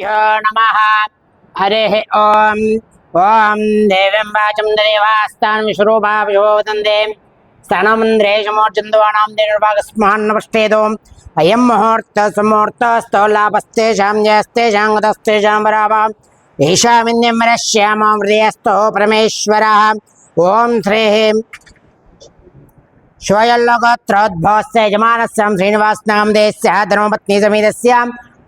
नमः हरिः ॐ देवीं वाचं देवास्तान् विश्वरूपाभिशोदन्ते स्तनमन्द्रेशमोर्जन्दवानां निर्वागस्मान्नपष्टेदोम् अयं मुहूर्तः सुमुहूर्तस्तौ लाभस्तेषां जयस्तेषां गतस्तेषां वरावाम् येषामिन्यमरश्यामो हृदयस्थो परमेश्वरः। ॐ श्रीः। श्वयल्लोकोत्रोद्भवस्य यजमानस्य श्रीनिवासनां देस्य धर्मपत्नी समेतस्य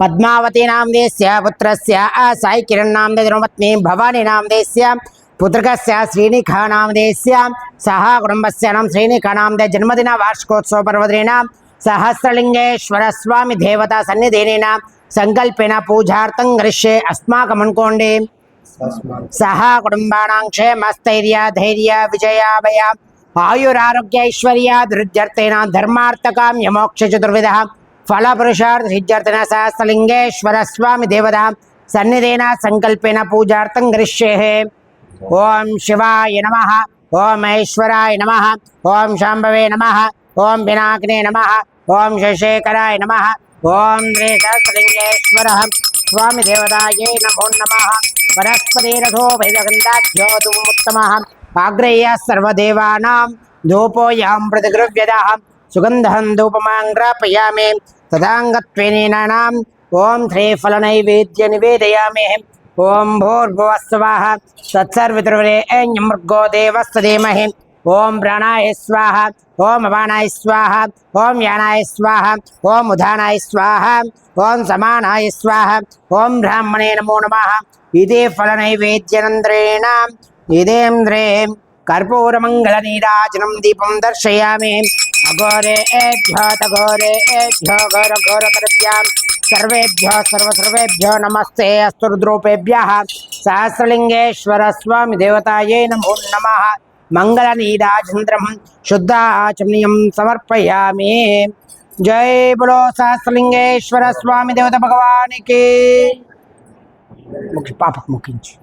పద్మావతీనాందేశ్య పుత్రస్య సాయి కిరణ్ నామదే ద్రౌమత్మీ భవానీ నామదేశ్య పుత్రికస్య శ్రీనిఖానామదేశ్య సహా కుటుంబస్య నాం శ్రీనిఖానామదే జన్మదిన వార్షికోత్సవ పర్వదిన సహస్రలింగేశ్వర స్వామి దేవతా సన్నిధిన సంకల్పిన పూజార్థం గ్రహ్యే అస్మాకం అనుకోండి సహా కుటుంబానాం క్షేమస్థైర్య ధైర్య విజయాభయ ఆయురారోగ్యైశ్వర్యాభివృద్ధ్యర్థైన ధర్మార్థకామ్య మోక్ష చతుర్విధ चतुर्विधः फलपुरुषार्थ सिद्ध्यर्थेन सहस्रलिङ्गेश्वर स्वामी देवता सन्निधेन सङ्कल्पेन पूजार्थं गृह्येः ॐ शिवाय नमः ॐ ऐश्वराय नमः ॐ शाम्भवे नमः ॐ पिनाकिने नमः ॐ शशेखराय नमः ॐ श्रीसहस्रलिङ्गेश्वरः स्वामी देवतायै नमो नमः। वनस्पतिरथो वैदगन्धाख्योतुमुत्तमः आग्रेय सर्वदेवानां धूपोऽयं प्रतिगृह्यतः सुगन्धं धूपमाङ्ग्रापयामि तदाङ्गत्वेनेनाम् ॐ श्रीफलनैवेद्य निवेदयामि ॐ भूर्भुवस्वः तत्सर्वितुर्वरेण्यमृगो देवस्य धीमहि। ॐ प्राणाय स्वाहा ॐ अपानाय स्वाहा ॐ यानाय स्वाहा ॐ उधानाय स्वाहा ॐ समानाय स्वाहा ॐ ब्राह्मणे नमो नमः। इति फलनैवेद्यनन्द्रेण इदेन्द्रे कर्पूरमङ्गलनीराजनं दीपं दर्शयामि। अघोरे एभ्य तघोरे एभ्य घोर घोर तरभ्याम सर्वेभ्य सर्व सर्वेभ्य नमस्ते अस्तुद्रूपेभ्यः सहस्रलिङ्गेश्वर स्वामि देवतायै नमो नमः। मङ्गलनीदाचन्द्रं शुद्धाचमनीयं समर्पयामि। जय बोलो सहस्रलिंगेश्वर स्वामी देवता भगवान के। पापक मुखिंची